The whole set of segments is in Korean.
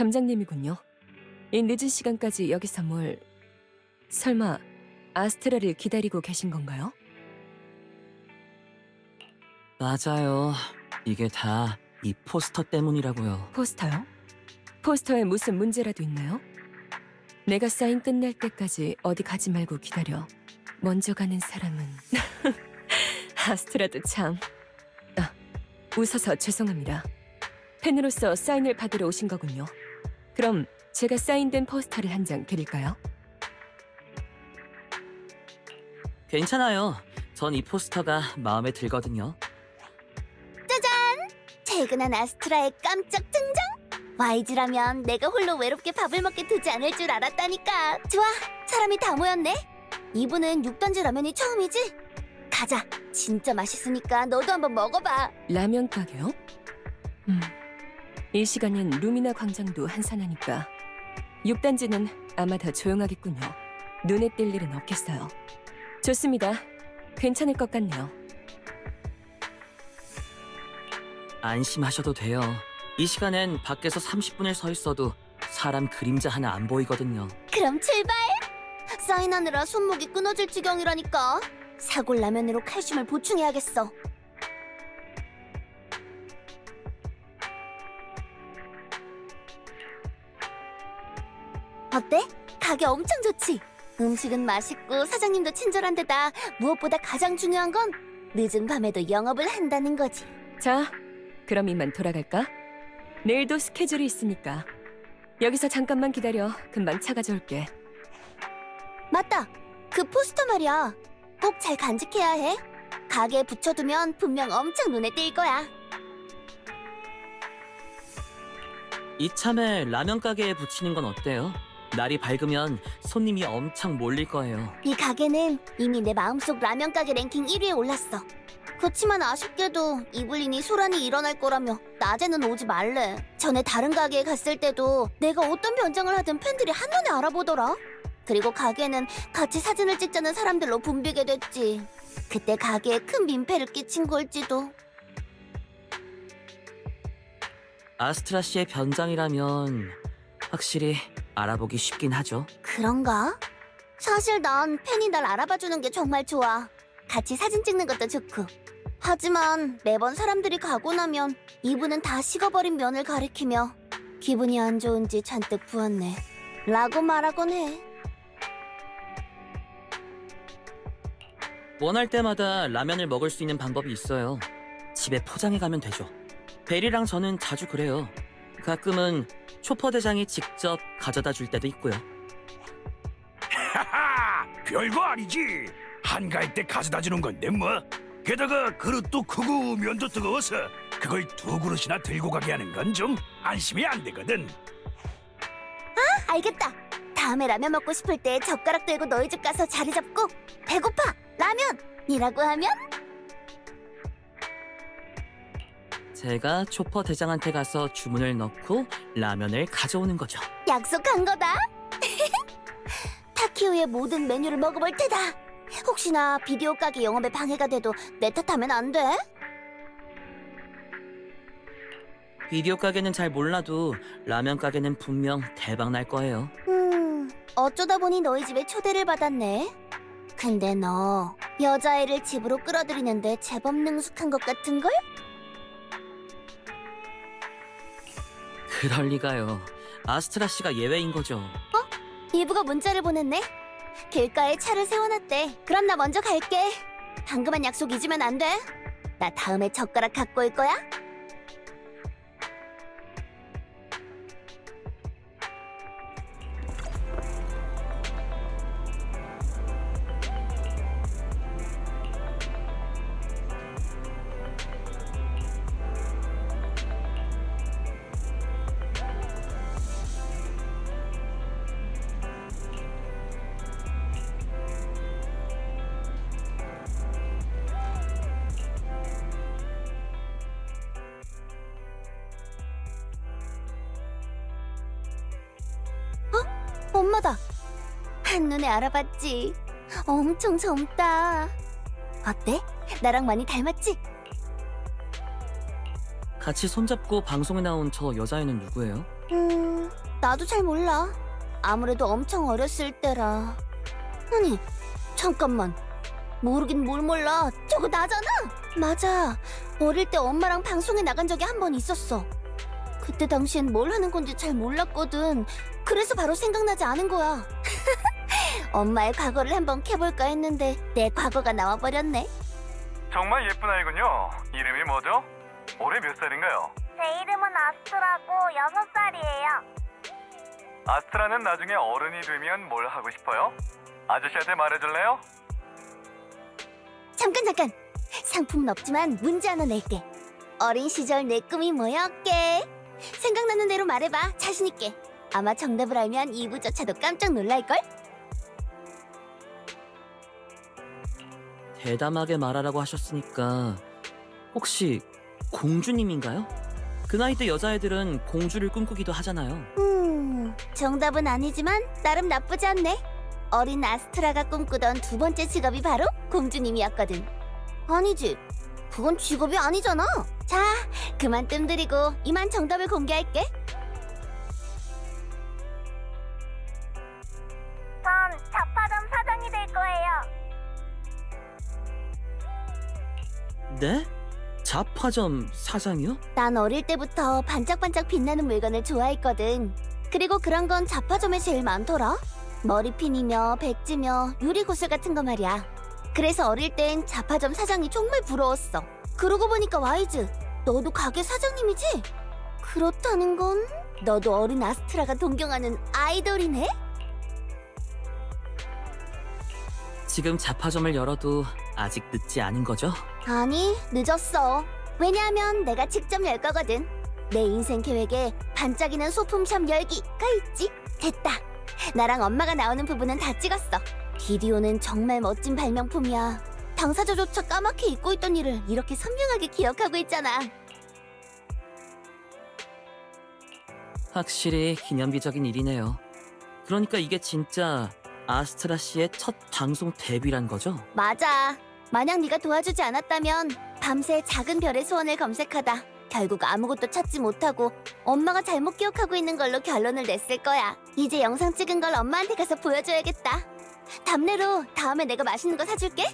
점장님이군요. 이 늦은 시간까지 여기서 뭘... 설마 아스트라를 기다리고 계신 건가요? 맞아요. 이게 다 이 포스터 때문이라고요. 포스터요? 포스터에 무슨 문제라도 있나요? 내가 사인 끝날 때까지 어디 가지 말고 기다려. 먼저 가는 사람은 아스트라도 참. 아, 웃어서 죄송합니다. 팬으로서 사인을 받으러 오신 거군요. 그럼 제가 사인된 포스터를 한 장 드릴까요? 괜찮아요. 전 이 포스터가 마음에 들거든요. 퇴근한 아스트라의 깜짝 등장! YG라면 내가 홀로 외롭게 밥을 먹게 되지 않을 줄 알았다니까. 좋아, 사람이 다 모였네. 이분은 육단지 라면이 처음이지? 가자, 진짜 맛있으니까 너도 한번 먹어봐. 라면 가게요? 음, 이 시간엔 루미나 광장도 한산하니까 6단지는 아마 더 조용하겠군요. 눈에 띌 일은 없겠어요. 좋습니다. 괜찮을 것 같네요. 안심하셔도 돼요. 이 시간엔 밖에서 30분을 서 있어도 사람 그림자 하나 안 보이거든요. 그럼 출발! 사인하느라 손목이 끊어질 지경이라니까. 사골 라면으로 칼슘을 보충해야겠어. 어때? 가게 엄청 좋지? 음식은 맛있고 사장님도 친절한 데다 무엇보다 가장 중요한 건 늦은 밤에도 영업을 한다는 거지. 자, 그럼 이만 돌아갈까? 내일도 스케줄이 있으니까. 여기서 잠깐만 기다려. 금방 차 가져올게. 맞다. 그 포스터 말이야. 꼭 잘 간직해야 해. 가게에 붙여두면 분명 엄청 눈에 띌 거야. 이참에 라면 가게에 붙이는 건 어때요? 날이 밝으면 손님이 엄청 몰릴 거예요. 이 가게는 이미 내 마음속 라면 가게 랭킹 1위에 올랐어. 그렇지만 아쉽게도 이블린이 소란이 일어날 거라며 낮에는 오지 말래. 전에 다른 가게에 갔을 때도 내가 어떤 변장을 하든 팬들이 한눈에 알아보더라. 그리고 가게는 같이 사진을 찍자는 사람들로 붐비게 됐지. 그때 가게에 큰 민폐를 끼친 걸지도. 아스트라 씨의 변장이라면 확실히 알아보기 쉽긴 하죠. 그런가? 사실 난 팬이 날 알아봐주는 게 정말 좋아. 같이 사진 찍는 것도 좋고. 하지만 매번 사람들이 가고 나면 이분은 다 식어버린 면을 가리키며 기분이 안 좋은지 잔뜩 부었네. 라고 말하곤 해. 원할 때마다 라면을 먹을 수 있는 방법이 있어요. 집에 포장해 가면 되죠. 베리랑 저는 자주 그래요. 가끔은 초퍼 대장이 직접 가져다 줄 때도 있고요. 하하, 별거 아니지. 한가할 때 가져다 주는 건데 뭐. 게다가 그릇도 크고 면도 뜨거워서 그걸 두 그릇이나 들고 가게 하는 건 좀 안심이 안 되거든. 알겠다. 다음에 라면 먹고 싶을 때 젓가락 들고 너희 집 가서 자리 잡고 배고파 라면! 이라고 하면 제가 초퍼 대장한테 가서 주문을 넣고 라면을 가져오는 거죠. 약속한 거다. 타키오의 모든 메뉴를 먹어볼 테다. 혹시나 비디오 가게 영업에 방해가 돼도 내 탓하면 안 돼? 비디오 가게는 잘 몰라도 라면 가게는 분명 대박 날 거예요. 음, 어쩌다 보니 너희 집에 초대를 받았네. 근데 너 여자애를 집으로 끌어들이는데 제법 능숙한 것 같은 걸? 그럴 리가요. 아스트라 씨가 예외인 거죠. 이브가 문자를 보냈네. 길가에 차를 세워놨대. 그럼 나 먼저 갈게. 방금 한 약속 잊으면 안 돼. 나 다음에 젓가락 갖고 올 거야. 엄마다. 한눈에 알아봤지. 엄청 젊다. 어때? 나랑 많이 닮았지? 같이 손잡고 방송에 나온 저 여자애는 누구예요? 음, 나도 잘 몰라. 아무래도 엄청 어렸을 때라. 아니, 잠깐만. 모르긴 뭘 몰라. 저거 나잖아. 맞아. 어릴 때 엄마랑 방송에 나간 적이 한 번 있었어. 그때 당시엔 뭘 하는 건지 잘 몰랐거든. 그래서 바로 생각나지 않은 거야. 엄마의 과거를 한번 캐볼까 했는데 내 과거가 나와버렸네. 정말 예쁜 아이군요. 이름이 뭐죠? 올해 몇 살인가요? 제 이름은 아스트라고 여섯 살이에요. 아스트라는 나중에 어른이 되면 뭘 하고 싶어요? 아저씨한테 말해줄래요? 잠깐 잠깐. 상품은 없지만 문제 하나 낼게. 어린 시절 내 꿈이 뭐였게? 생각나는 대로 말해봐. 자신 있게. 아마 정답을 알면 이부조차도 깜짝 놀랄걸? 대담하게 말하라고 하셨으니까 혹시 공주님인가요? 그 나이 때 여자애들은 공주를 꿈꾸기도 하잖아요. 음, 정답은 아니지만 나름 나쁘지 않네. 어린 아스트라가 꿈꾸던 두 번째 직업이 바로 공주님이었거든. 아니지. 그건 직업이 아니잖아. 자, 그만 뜸들이고 이만 정답을 공개할게. 전 자파점 사장이 될 거예요. 네? 자파점 사장이요? 난 어릴 때부터 반짝반짝 빛나는 물건을 좋아했거든. 그리고 그런 건 자파점에 제일 많더라. 머리핀이며 백지며 유리구슬 같은 거 말이야. 그래서 어릴 땐 자파점 사장이 정말 부러웠어. 그러고 보니까 와이즈, 너도 가게 사장님이지? 그렇다는 건 너도 어린 아스트라가 동경하는 아이돌이네? 지금 자파점을 열어도 아직 늦지 않은 거죠? 아니, 늦었어. 왜냐하면 내가 직접 열 거거든. 내 인생 계획에 반짝이는 소품샵 열기가 있지. 됐다. 나랑 엄마가 나오는 부분은 다 찍었어. 비디오는 정말 멋진 발명품이야. 당사자조차 까맣게 잊고 있던 일을 이렇게 선명하게 기억하고 있잖아. 확실히 기념비적인 일이네요. 그러니까 이게 진짜 아스트라 씨의 첫 방송 데뷔란 거죠? 맞아. 만약 네가 도와주지 않았다면 밤새 작은 별의 소원을 검색하다 결국 아무것도 찾지 못하고 엄마가 잘못 기억하고 있는 걸로 결론을 냈을 거야. 이제 영상 찍은 걸 엄마한테 가서 보여줘야겠다. 답례로 다음에 내가 맛있는 거 사줄게.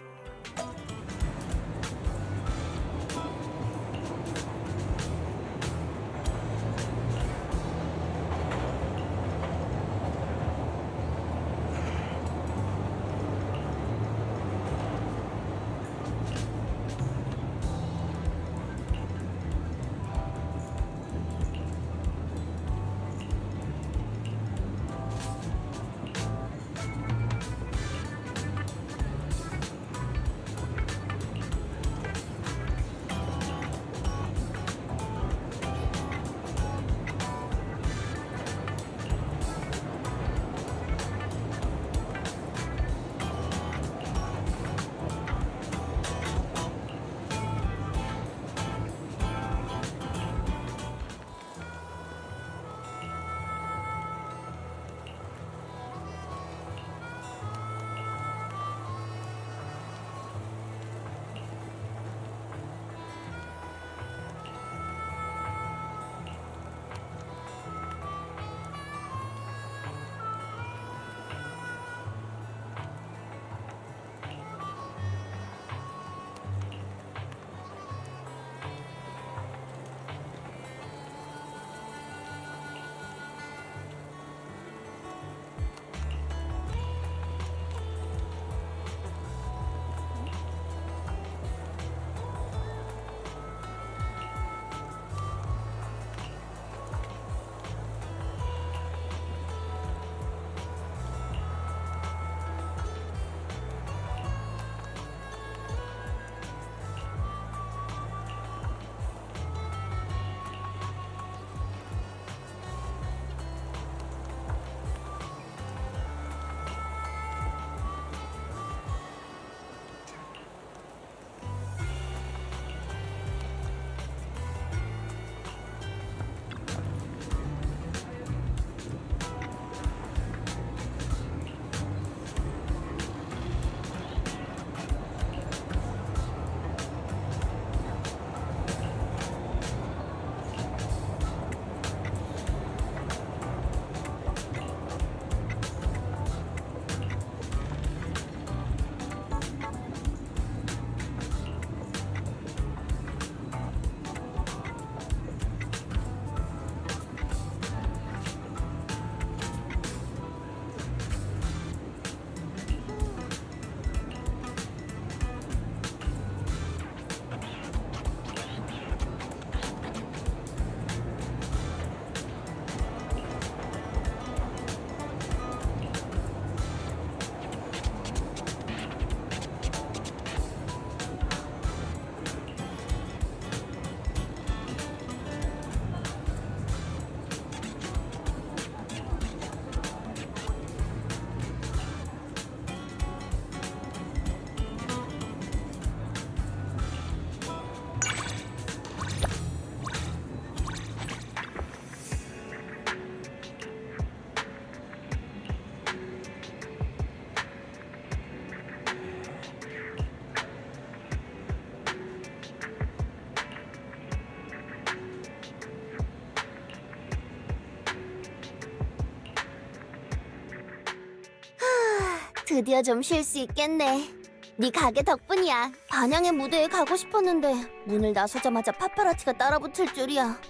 드디어 좀 쉴 수 있겠네. 네 가게 덕분이야. 반향의 무대에 가고 싶었는데 문을 나서자마자 파파라치가 따라붙을 줄이야.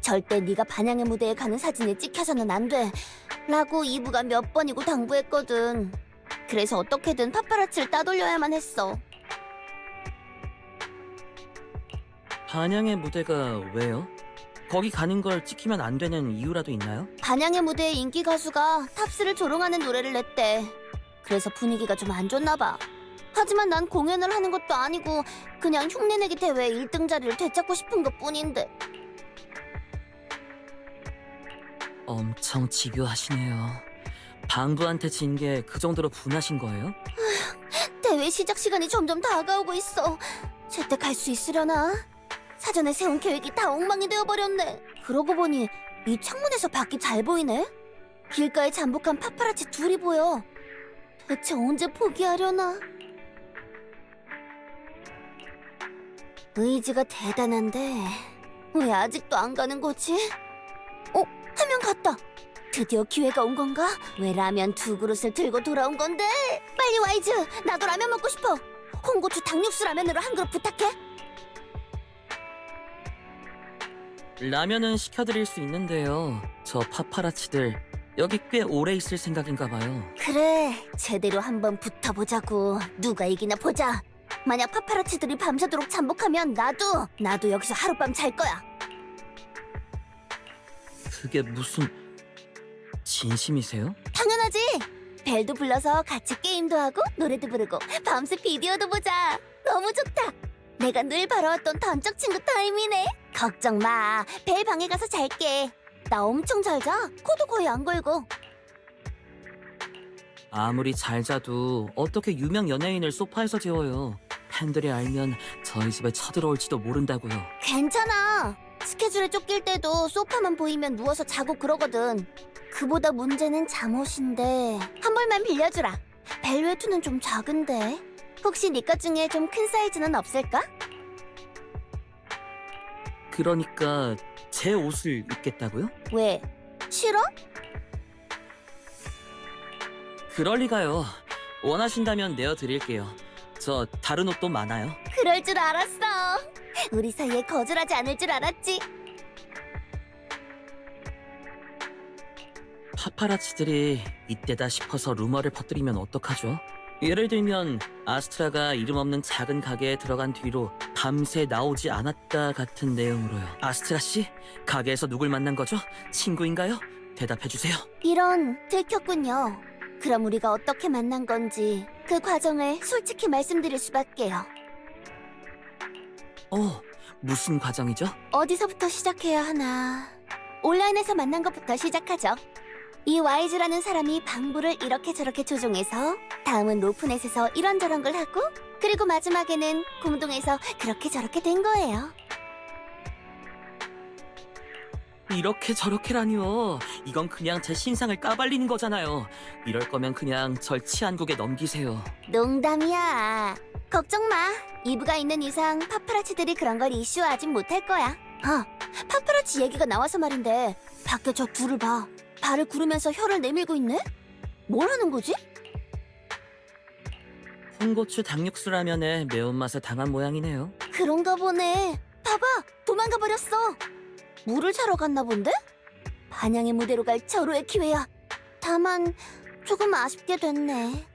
절대 네가 반향의 무대에 가는 사진이 찍혀서는 안 돼. 라고 이브가 몇 번이고 당부했거든. 그래서 어떻게든 파파라치를 따돌려야만 했어. 반향의 무대가 왜요? 거기 가는 걸 찍히면 안 되는 이유라도 있나요? 반향의 무대에 인기 가수가 탑스를 조롱하는 노래를 냈대. 그래서 분위기가 좀 안 좋나 봐. 하지만 난 공연을 하는 것도 아니고 그냥 흉내내기 대회 1등 자리를 되찾고 싶은 것 뿐인데. 엄청 집요하시네요. 방부한테 진 게 그 정도로 분하신 거예요? 대회 시작 시간이 점점 다가오고 있어. 제때 갈 수 있으려나? 사전에 세운 계획이 다 엉망이 되어버렸네. 그러고 보니 이 창문에서 밖이 잘 보이네. 길가에 잠복한 파파라치 둘이 보여. 대체 언제 포기하려나? 의지가 대단한데 왜 아직도 안 가는 거지? 어? 한명 갔다. 드디어 기회가 온 건가? 왜 라면 두 그릇을 들고 돌아온 건데? 빨리 와이즈! 나도 라면 먹고 싶어! 홍고추 닭육수 라면으로 한 그릇 부탁해! 라면은 시켜드릴 수 있는데요. 저 파파라치들 여기 꽤 오래 있을 생각인가 봐요. 그래, 제대로 한번 붙어보자고. 누가 이기나 보자. 만약 파파라치들이 밤새도록 잠복하면 나도, 나도 여기서 하룻밤 잘 거야. 그게 무슨 진심이세요? 당연하지! 벨도 불러서 같이 게임도 하고 노래도 부르고 밤새 비디오도 보자. 너무 좋다. 내가 늘 바라왔던 단짝 친구 타임이네. 걱정 마. 벨 방에 가서 잘게. 나 엄청 잘 자. 코도 거의 안 걸고. 아무리 잘 자도 어떻게 유명 연예인을 소파에서 재워요. 팬들이 알면 저희 집에 쳐들어올지도 모른다고요. 괜찮아. 스케줄에 쫓길 때도 소파만 보이면 누워서 자고 그러거든. 그보다 문제는 잠옷인데 한 벌만 빌려주라. 벨 외투는 좀 작은데. 혹시 네 것 중에 좀 큰 사이즈는 없을까? 그러니까 제 옷을 입겠다고요? 왜? 싫어? 그럴 리가요. 원하신다면 내어 드릴게요. 저 다른 옷도 많아요. 그럴 줄 알았어. 우리 사이에 거절하지 않을 줄 알았지. 파파라치들이 이때다 싶어서 루머를 퍼뜨리면 어떡하죠? 예를 들면 아스트라가 이름 없는 작은 가게에 들어간 뒤로 밤새 나오지 않았다 같은 내용으로요. 아스트라 씨, 가게에서 누굴 만난 거죠? 친구인가요? 대답해 주세요. 이런 들켰군요. 그럼 우리가 어떻게 만난 건지 그 과정을 솔직히 말씀드릴 수밖에요. 어, 무슨 과정이죠? 어디서부터 시작해야 하나? 온라인에서 만난 것부터 시작하죠. 이 와이즈라는 사람이 방부를 이렇게 저렇게 조종해서 다음은 로프넷에서 이런저런 걸 하고 그리고 마지막에는 공동에서 그렇게 저렇게 된 거예요. 이렇게 저렇게라니요. 이건 그냥 제 신상을 까발리는 거잖아요. 이럴 거면 그냥 절 치안국에 넘기세요. 농담이야. 걱정 마. 이브가 있는 이상 파파라치들이 그런 걸 이슈하진 못할 거야. 아, 파파라치 얘기가 나와서 말인데 밖에 저 둘을 봐. 발을 구르면서 혀를 내밀고 있네? 뭘 하는 거지? 홍고추 닭육수 라면에 매운맛에 당한 모양이네요. 그런가 보네. 봐봐, 도망가 버렸어. 물을 사러 갔나 본데? 반향의 무대로 갈 절호의 기회야. 다만 조금 아쉽게 됐네.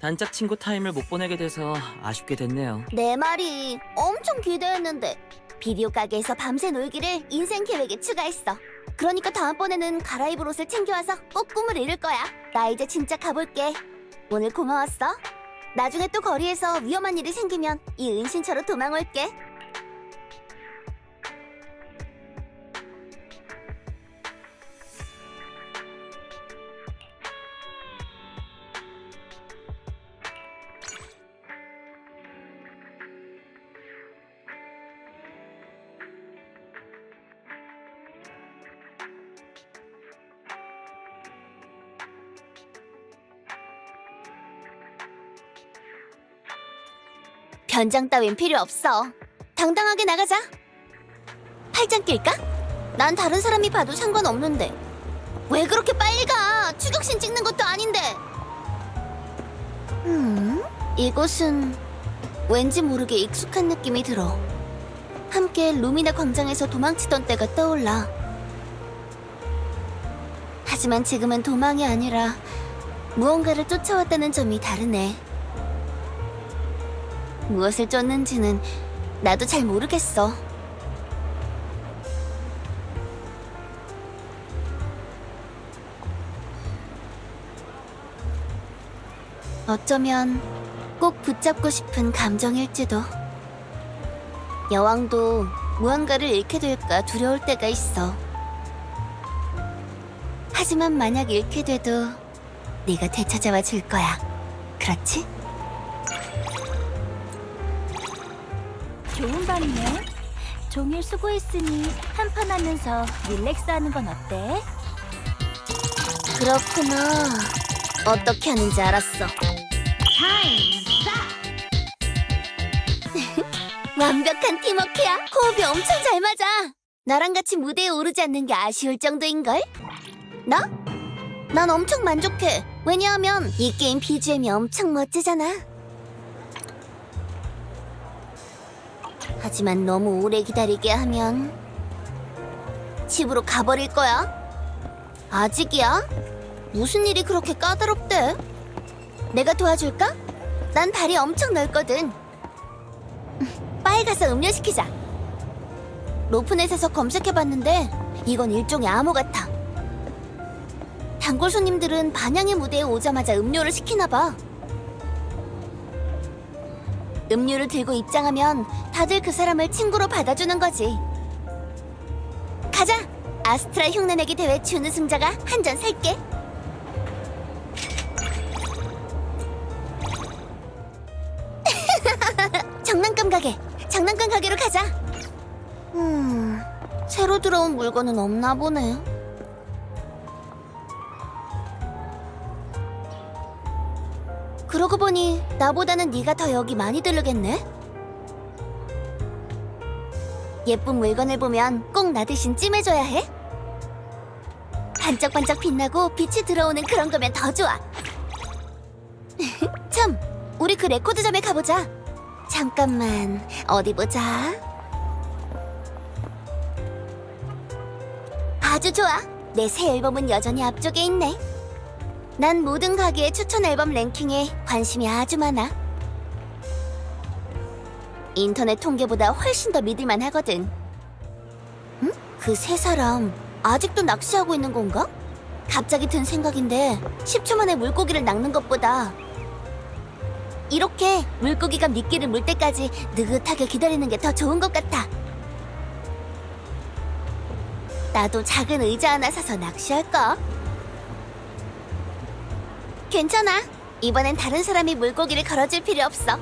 단짝 친구 타임을 못 보내게 돼서 아쉽게 됐네요. 내 말이 엄청 기대했는데 비디오 가게에서 밤새 놀기를 인생 계획에 추가했어. 그러니까 다음번에는 갈아입을 옷을 챙겨와서 꼭 꿈을 이룰 거야. 나 이제 진짜 가볼게. 오늘 고마웠어. 나중에 또 거리에서 위험한 일이 생기면 이 은신처로 도망올게. 변장 따윈 필요 없어. 당당하게 나가자. 팔짱 낄까? 난 다른 사람이 봐도 상관없는데. 왜 그렇게 빨리 가? 추격신 찍는 것도 아닌데. 음, 이곳은 왠지 모르게 익숙한 느낌이 들어. 함께 루미나 광장에서 도망치던 때가 떠올라. 하지만 지금은 도망이 아니라 무언가를 쫓아왔다는 점이 다르네. 무엇을 쫓는지는 나도 잘 모르겠어. 어쩌면 꼭 붙잡고 싶은 감정일지도. 여왕도 무언가를 잃게 될까 두려울 때가 있어. 하지만 만약 잃게 돼도 네가 되찾아와 줄 거야. 그렇지? 밤이네. 종일 수고했으니 한판 하면서 릴렉스 하는 건 어때? 그렇구나. 어떻게 하는지 알았어. 완벽한 팀워크야. 호흡이 엄청 잘 맞아. 나랑 같이 무대에 오르지 않는 게 아쉬울 정도인걸? 나? 난 엄청 만족해. 왜냐하면 이 게임 BGM이 엄청 멋지잖아. 하지만 너무 오래 기다리게 하면 집으로 가버릴 거야. 아직이야? 무슨 일이 그렇게 까다롭대? 내가 도와줄까? 난 발이 엄청 넓거든. 바에 가서 음료 시키자. 로프넷에서 검색해봤는데 이건 일종의 암호 같아. 단골 손님들은 반향의 무대에 오자마자 음료를 시키나 봐. 음료를 들고 입장하면 다들 그 사람을 친구로 받아주는 거지. 가자. 아스트라 흉내내기 대회 준우 승자가 한 잔 살게. 장난감 가게. 장난감 가게로 가자. 음, 새로 들어온 물건은 없나 보네. 그러고 보니 나보다는 네가 더 여기 많이 들르겠네. 예쁜 물건을 보면 꼭 나 대신 찜해줘야 해. 반짝반짝 빛나고 빛이 들어오는 그런 거면 더 좋아. 참, 우리 그 레코드점에 가보자. 잠깐만, 어디 보자. 아주 좋아. 내 새 앨범은 여전히 앞쪽에 있네. 난 모든 가게의 추천 앨범 랭킹에 관심이 아주 많아. 인터넷 통계보다 훨씬 더 믿을만 하거든. 응? 그 세 사람 아직도 낚시하고 있는 건가? 갑자기 든 생각인데 10초 만에 물고기를 낚는 것보다 이렇게 물고기가 미끼를 물 때까지 느긋하게 기다리는 게 더 좋은 것 같아. 나도 작은 의자 하나 사서 낚시할까? 괜찮아. 이번엔 다른 사람이 물고기를 걸어줄 필요 없어.